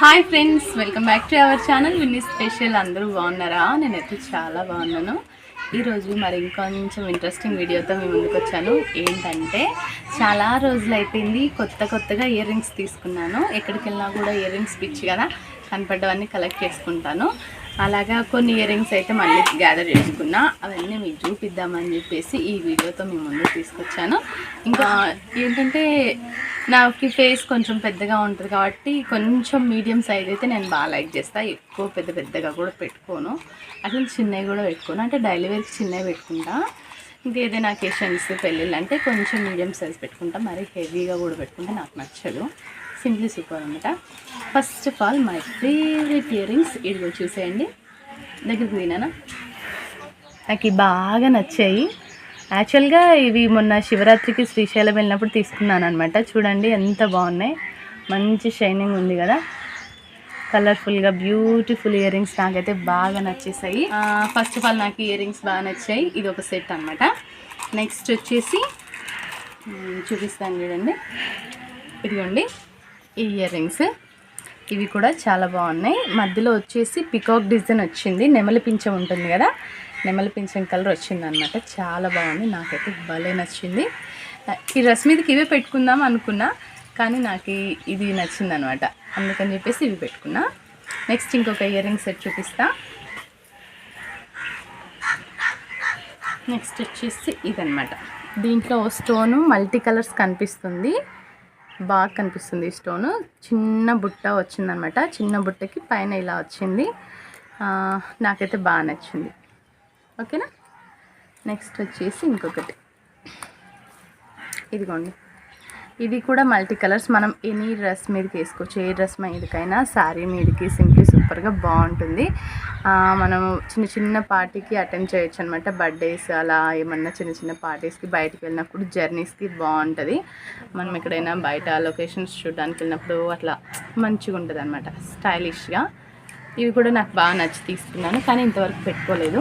Hi friends welcome back to our channel Vinni special అందరూ బాగున్నారా? నేనైతే చాలా బాగున్నాను. ఈరోజు మరి ఇంకొంచెం ఇంట్రెస్టింగ్ వీడియోతో మీ ముందుకు వచ్చాను. ఏంటంటే చాలా రోజులు అయిపోయింది కొత్త కొత్తగా ఇయర్ రింగ్స్ తీసుకున్నాను. ఎక్కడికి వెళ్ళినా కూడా ఇయర్ రింగ్స్ పిచ్చి కదా. కనపడ్డవన్నీ కలెక్ట్ చేసుకుంటాను. అలాగా కొన్ని ఇయర్ రింగ్స్ అయితే మళ్ళీ గ్యాదర్ చేసుకున్నా. అవన్నీ మీకు చూపిద్దామని చెప్పేసి ఈ వీడియోతో మీ ముందు తీసుకొచ్చాను. ఇంకా ఏంటంటే నాకు ఫేస్ కొంచెం పెద్దగా ఉంటుంది కాబట్టి కొంచెం మీడియం సైజ్ అయితే నేను బాగా లైక్ చేస్తాను ఎక్కువ పెద్ద పెద్దగా కూడా పెట్టుకోను. అట్లా చిన్నవి కూడా పెట్టుకోను. అంటే డైలీ వేర్కి చిన్నవి పెట్టుకుంటా. ఇంకా ఏదైనా అకేషన్స్ పెళ్ళిళ్ళు అంటే కొంచెం మీడియం సైజ్ పెట్టుకుంటా. మరి హెవీగా కూడా పెట్టుకుంటే నాకు నచ్చదు. సింప్లీ సూపర్ అనమాట first of all my favourite earrings ఇదిగో చూసేయండి. దగ్గరికి పోయినానా? నాకు బాగా నచ్చాయి. యాక్చువల్గా ఇవి మొన్న శివరాత్రికి శ్రీశైలం వెళ్ళినప్పుడు తీసుకున్నాను అనమాట చూడండి ఎంత బాగున్నాయి. మంచి షైనింగ్ ఉంది కదా. కలర్ఫుల్గా బ్యూటిఫుల్ ఇయర్ రింగ్స్ నాకైతే బాగా నచ్చేసాయి. ఫస్ట్ ఆఫ్ ఆల్ నాకు ఇయర్ రింగ్స్ బాగా నచ్చాయి. ఇది ఒక సెట్ అనమాట నెక్స్ట్ వచ్చేసి చూపిస్తాను చూడండి. ఇదిగోండి. ఈ ఇయర్ రింగ్స్. ఇవి కూడా చాలా బాగున్నాయి. మధ్యలో వచ్చేసి పికాక్ డిజైన్ వచ్చింది. నెమలి పింఛం ఉంటుంది కదా? నెమలి పింఛం కలర్ వచ్చింది అనమాట చాలా బాగుంది. నాకైతే భలే నచ్చింది. ఈ డ్రెస్ మీదకి ఇవే పెట్టుకుందాం అనుకున్నా కానీ నాకు ఇది నచ్చింది అనమాట అందుకని చెప్పేసి ఇవి పెట్టుకున్నా. నెక్స్ట్ ఇంకొక ఇయర్ రింగ్ సెట్ చూపిస్తా. నెక్స్ట్ వచ్చేసి ఇదనమాట దీంట్లో స్టోను మల్టీ కలర్స్ కనిపిస్తుంది. బాగా కనిపిస్తుంది ఈ స్టోను. చిన్న బుట్ట వచ్చిందనమాట. చిన్న బుట్టకి పైన ఇలా వచ్చింది. నాకైతే బాగా నచ్చింది. ఓకేనా? నెక్స్ట్ వచ్చేసి ఇంకొకటి. ఇదిగోండి. ఇది కూడా మల్టీ కలర్స్. మనం ఎనీ డ్రెస్ మీదకి వేసుకోవచ్చు. ఏ డ్రెస్ మీదకైనా శారీ మీదకి సింప్లీ సూపర్గా బాగుంటుంది. మనం చిన్న చిన్న పార్టీకి అటెండ్ చేయొచ్చు అనమాట బర్త్డేస్ అలా ఏమన్నా చిన్న చిన్న పార్టీస్కి బయటికి వెళ్ళినప్పుడు జర్నీస్కి బాగుంటుంది. మనం ఎక్కడైనా బయట లొకేషన్స్ చూడడానికి వెళ్ళినప్పుడు అట్లా మంచిగా ఉంటుంది అనమాట స్టైలిష్గా. ఇవి కూడా నాకు బాగా నచ్చి తీసుకున్నాను కానీ ఇంతవరకు పెట్టుకోలేదు.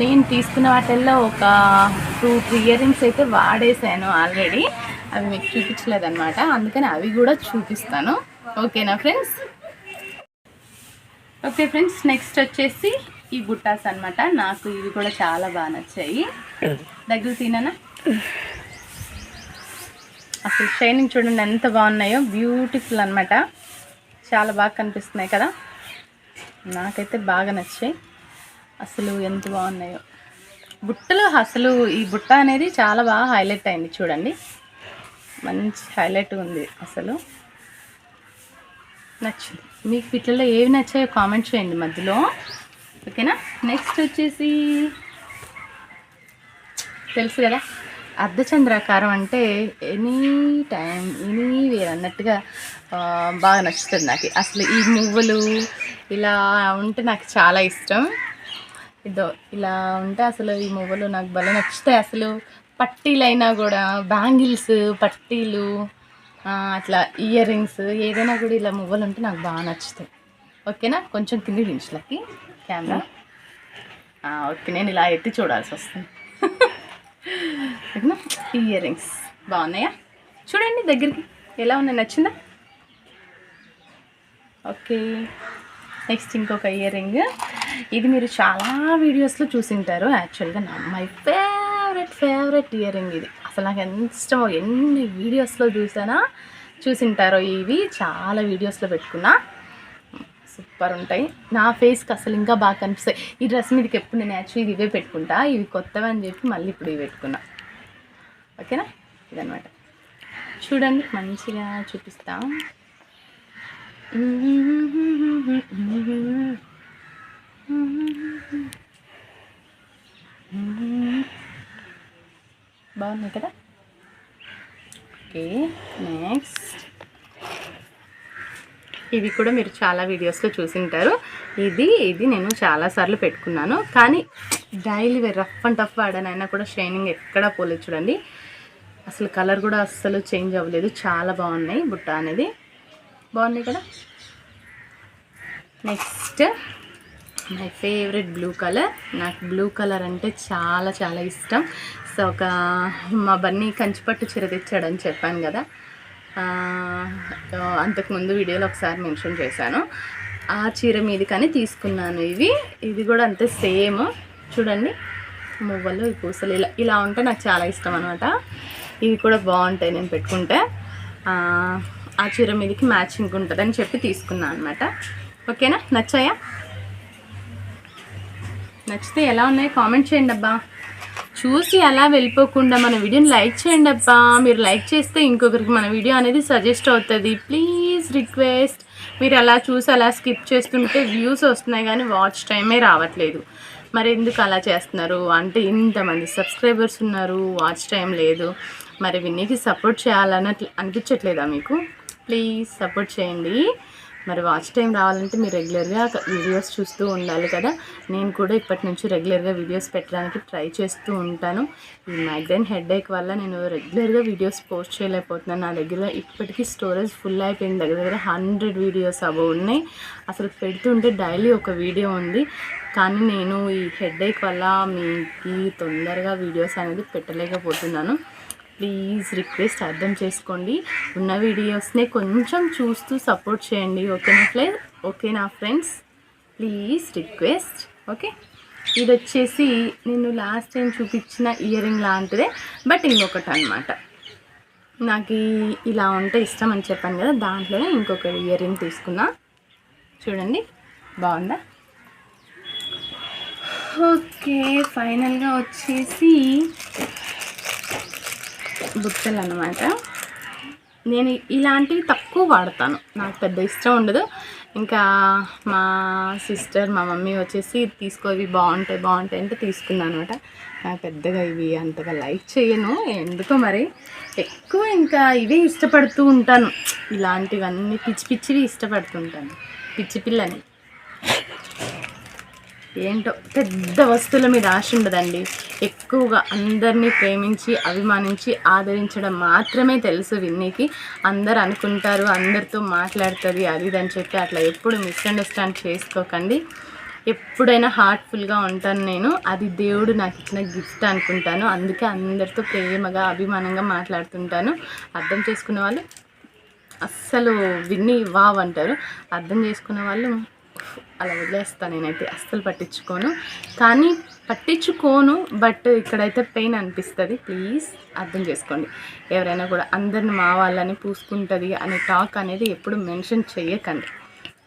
నేను తీసుకున్న వాటిల్లో ఒక టూ త్రీ ఇయర్ రింగ్స్ అయితే వాడేసాను ఆల్రెడీ. అవి మీకు చూపించలేదు అనమాట అందుకని అవి కూడా చూపిస్తాను. ఓకేనా ఫ్రెండ్స్? ఓకే ఫ్రెండ్స్ నెక్స్ట్ వచ్చేసి ఈ బుట్టాస్ అన్నమాట. నాకు ఇవి కూడా చాలా బాగా నచ్చాయి. దగ్గర తిననా? అసలు షైనింగ్ చూడండి ఎంత బాగున్నాయో. బ్యూటిఫుల్ అనమాట చాలా బాగా కనిపిస్తున్నాయి కదా. నాకైతే బాగా నచ్చాయి. అసలు ఎంత బాగున్నాయో. బుట్టలో అసలు ఈ బుట్ట అనేది చాలా బాగా హైలైట్ అయింది చూడండి. మంచి హైలైట్ ఉంది అసలు. నచ్చింది. మీకు వీటిలో ఏవి నచ్చాయో కామెంట్ చేయండి మధ్యలో. ఓకేనా? నెక్స్ట్ వచ్చేసి తెలుసు కదా అర్ధచంద్రాకారం అంటే ఎనీ టైం ఎనీ వేర్ అన్నట్టుగా బాగా నచ్చుతుంది నాకు. అసలు ఈ మువ్వలు ఇలా ఉంటే నాకు చాలా ఇష్టం. ఇదో ఇలా ఉంటే అసలు ఈ మువ్వలు నాకు భలే నచ్చుతాయి అసలు. పట్టీలైనా కూడా బ్యాంగిల్స్ పట్టీలు అట్లా ఇయర్ రింగ్స్ ఏదైనా కూడా ఇలా మువ్వలు ఉంటే నాకు బాగా నచ్చుతాయి. ఓకేనా? కొంచెం కింది దించులకి కెమెరా. ఓకే నేను ఇలా ఎత్తి చూడాల్సి వస్తుంది. ఓకేనా ఇయర్ రింగ్స్ బాగున్నాయా? చూడండి దగ్గరికి. ఎలా ఉన్నాయి? నచ్చిందా? ఓకే. నెక్స్ట్ ఇంకొక ఇయర్ రింగ్ ఇది మీరు చాలా వీడియోస్లో చూసింటారు. యాక్చువల్గా నా my favourite favourite earring ఇది. అసలు నాకు ఎంత ఇష్టమో ఎన్ని వీడియోస్లో చూసానా చూసింటారో ఇవి. చాలా వీడియోస్లో పెట్టుకున్నా. సూపర్ ఉంటాయి. నా ఫేస్కి అసలు ఇంకా బాగా కనిపిస్తాయి. ఈ డ్రెస్ మీదకి ఎప్పుడు నేను యాక్చువల్లీ ఇవే పెట్టుకుంటా. ఇవి కొత్తవి అని చెప్పి మళ్ళీ ఇప్పుడు ఇవి పెట్టుకున్నా. ఓకేనా? ఇదనమాట చూడండి మంచిగా చూపిస్తా. బాగున్నాయి కదా? ఓకే నెక్స్ట్ ఇవి కూడా మీరు చాలా వీడియోస్లో చూసింటారు. ఇది ఇది నేను చాలాసార్లు పెట్టుకున్నాను. కానీ డైలీ రఫ్ అండ్ టఫ్ వాడనైనా కూడా షైనింగ్ ఎక్కడా పోలేదు చూడండి. అసలు కలర్ కూడా అస్సలు చేంజ్ అవ్వలేదు. చాలా బాగున్నాయి బుట్ట అనేది. బాగున్నాయి కదా? Next my favourite blue colour నాకు బ్లూ కలర్ అంటే చాలా చాలా ఇష్టం. సో ఒక మా బన్నీ కంచిపట్టు చీర తెచ్చాడని చెప్పాను కదా. అంతకుముందు వీడియోలో ఒకసారి మెన్షన్ చేశాను. ఆ చీర మీది కానీ తీసుకున్నాను ఇవి. ఇది కూడా అంతే సేమ్. చూడండి మువ్వలు ఈ పూసలు ఇలా ఇలా ఉంటే నాకు చాలా ఇష్టం అనమాట ఇవి కూడా బాగుంటాయి నేను పెట్టుకుంటే. ఆ, ఆ చీర మీదకి మ్యాచింగ్ ఉంటుందని చెప్పి తీసుకున్నాను అనమాట ఓకేనా? నచ్చాయా? నచ్చితే ఎలా ఉన్నాయి? కామెంట్ చేయండి అబ్బా. చూసి అలా వెళ్ళిపోకుండా మన వీడియోని లైక్ చేయండి అబ్బా. మీరు లైక్ చేస్తే ఇంకొకరికి మన వీడియో అనేది సజెస్ట్ అవుతుంది. Please request. మీరు అలా చూసి అలా స్కిప్ చేస్తుంటే వ్యూస్ వస్తున్నాయి కానీ వాచ్ టైమే రావట్లేదు. మరి ఎందుకు అలా చేస్తున్నారు? అంటే ఇంతమంది సబ్స్క్రైబర్స్ ఉన్నారు వాచ్ టైం లేదు. మరి విన్నీకి సపోర్ట్ చేయాలన్నట్లు అనిపించట్లేదా మీకు? ప్లీజ్ సపోర్ట్ చేయండి. మరి వాచ్ టైం రావాలంటే మీరు రెగ్యులర్గా వీడియోస్ చూస్తూ ఉండాలి కదా. నేను కూడా ఇప్పటి నుంచి రెగ్యులర్గా వీడియోస్ పెట్టడానికి ట్రై చేస్తూ ఉంటాను. ఈ మైగ్రైన్ హెడ్ఏక్ వల్ల నేను రెగ్యులర్గా వీడియోస్ పోస్ట్ చేయలేకపోతున్నాను. నా దగ్గర ఇప్పటికీ స్టోరేజ్ ఫుల్ అయిపోయింది. దగ్గర దగ్గర హండ్రెడ్ వీడియోస్ అబో ఉన్నాయి. అసలు పెడుతుంటే డైలీ ఒక వీడియో ఉంది. కానీ నేను ఈ హెడ్ఏక్ వల్ల మీకు తొందరగా వీడియోస్ అనేది పెట్టలేకపోతున్నాను. ప్లీజ్ రిక్వెస్ట్ అర్థం చేసుకోండి. ఉన్న వీడియోస్ని కొంచెం చూస్తూ సపోర్ట్ చేయండి. ఓకేనా ఫ్లే ఓకేనా ఫ్రెండ్స్? Please request. ఓకే? ఇది వచ్చేసి నేను లాస్ట్ టైం చూపించిన ఇయర్ రింగ్ లాంటిదే బట్ ఇంకొకటి అనమాట నాకు ఇలా ఉంటే ఇష్టం అని చెప్పాను కదా దాంట్లోనే ఇంకొక ఇయర్ రింగ్ తీసుకున్నా చూడండి బాగుందా? ఓకే ఫైనల్గా వచ్చేసి బుట్టలు అన్నమాట నేను ఇలాంటివి తక్కువ వాడతాను. నాకు పెద్ద ఇష్టం ఉండదు. ఇంకా మా సిస్టర్ మా మమ్మీ వచ్చేసి తీసుకో ఇవి బాగుంటాయి బాగుంటాయి అంటే తీసుకున్నాను అనమాట నాకు పెద్దగా ఇవి అంతగా లైక్ చేయను ఎందుకో మరి? ఎక్కువ ఇంకా ఇవే ఇష్టపడుతూ ఉంటాను. ఇలాంటివన్నీ పిచ్చి పిచ్చివి ఇష్టపడుతుంటాను పిచ్చి పిల్లని. ఏంటో పెద్ద వస్తువుల మీద ఆశ ఉండదండి. ఎక్కువగా అందరినీ ప్రేమించి అభిమానించి ఆదరించడం మాత్రమే తెలుసు విన్నీకి. అందరు అనుకుంటారు అందరితో మాట్లాడుతుంది అది ఇది అని చెప్పి అట్లా ఎప్పుడు మిస్అండర్స్టాండ్ చేసుకోకండి. ఎప్పుడైనా హార్ట్ఫుల్గా ఉంటాను నేను. అది దేవుడు నాకు ఇచ్చిన గిఫ్ట్ అనుకుంటాను. అందుకే అందరితో ప్రేమగా అభిమానంగా మాట్లాడుతుంటాను. అర్థం చేసుకునే వాళ్ళు అస్సలు విన్ని వావ్ అంటారు. అర్థం చేసుకునే వాళ్ళు అలా వదిలేస్తాను నేనైతే అస్సలు పట్టించుకోను. కానీ పట్టించుకోను బట్ ఇక్కడైతే పెయిన్ అనిపిస్తుంది. ప్లీజ్ అర్థం చేసుకోండి. ఎవరైనా కూడా అందరిని మా వాళ్ళని పూసుకుంటుంది అనే టాక్ అనేది ఎప్పుడు మెన్షన్ చేయకండి.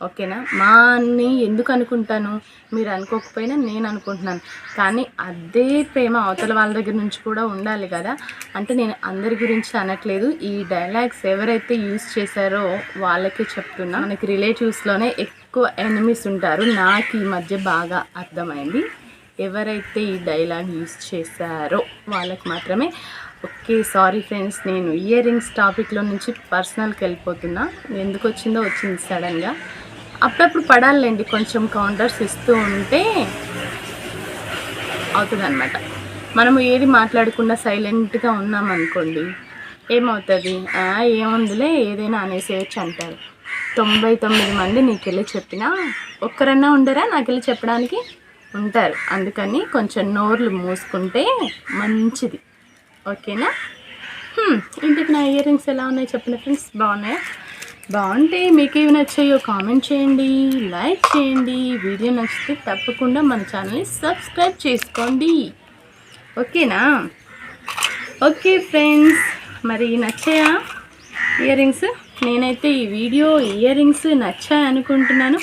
ఓకేనా? మా అని ఎందుకు అనుకుంటాను? మీరు అనుకోకపోయినా నేను అనుకుంటున్నాను. కానీ అదే ప్రేమ అవతల వాళ్ళ దగ్గర నుంచి కూడా ఉండాలి కదా. అంటే నేను అందరి గురించి అనట్లేదు. ఈ డైలాగ్స్ ఎవరైతే యూజ్ చేశారో వాళ్ళకే చెప్తున్నా. మనకి రిలేటివ్స్లోనే ఎక్కువ ఎనిమిస్ ఉంటారు. నాకు ఈ మధ్య బాగా అర్థమైంది. ఎవరైతే ఈ డైలాగ్ యూజ్ చేశారో వాళ్ళకి మాత్రమే. Okay sorry friends. నేను ఇయర్ రింగ్స్ టాపిక్లో నుంచి పర్సనల్కి వెళ్ళిపోతున్నా. ఎందుకు వచ్చిందో వచ్చింది సడన్గా. అప్పుడప్పుడు పడాలండి కొంచెం కౌంటర్స్ ఇస్తూ ఉంటే అవుతుందన్నమాట. మనము ఏది మాట్లాడకుండా సైలెంట్గా ఉన్నామనుకోండి ఏమవుతుంది? ఏముందిలే ఏదైనా అనేసేయచ్చు అంటారు. తొంభై తొమ్మిది మంది నీకెళ్ళి చెప్పినా ఒక్కరన్నా ఉండరా నాకెళ్ళి చెప్పడానికి? ఉంటారు. అందుకని కొంచెం నోర్లు మూసుకుంటే మంచిది. ఓకేనా? ఇంటికి నా ఇయర్ రింగ్స్ ఎలా ఉన్నాయి చెప్పిన ఫ్రెండ్స్? బాగున్నాయా? బాగుంటే మీకు ఏమి నచ్చాయో కామెంట్ చేయండి లైక్ చేయండి వీడియో నచ్చితే తప్పకుండా మన ఛానల్ని సబ్స్క్రైబ్ చేసుకోండి. ఓకేనా? ఓకే ఫ్రెండ్స్ మరి నచ్చాయా ఇయర్ రింగ్స్ నేనైతే ఈ వీడియో ఇయర్ రింగ్స్ అనుకుంటున్నాను.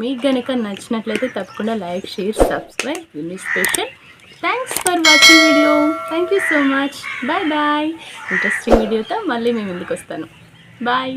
మీకు కనుక నచ్చినట్లయితే తప్పకుండా like share subscribe. Uni special thanks for watching video thank you so much bye bye interesting వీడియోతో మళ్ళీ మేము ముందుకు వస్తాను. బాయ్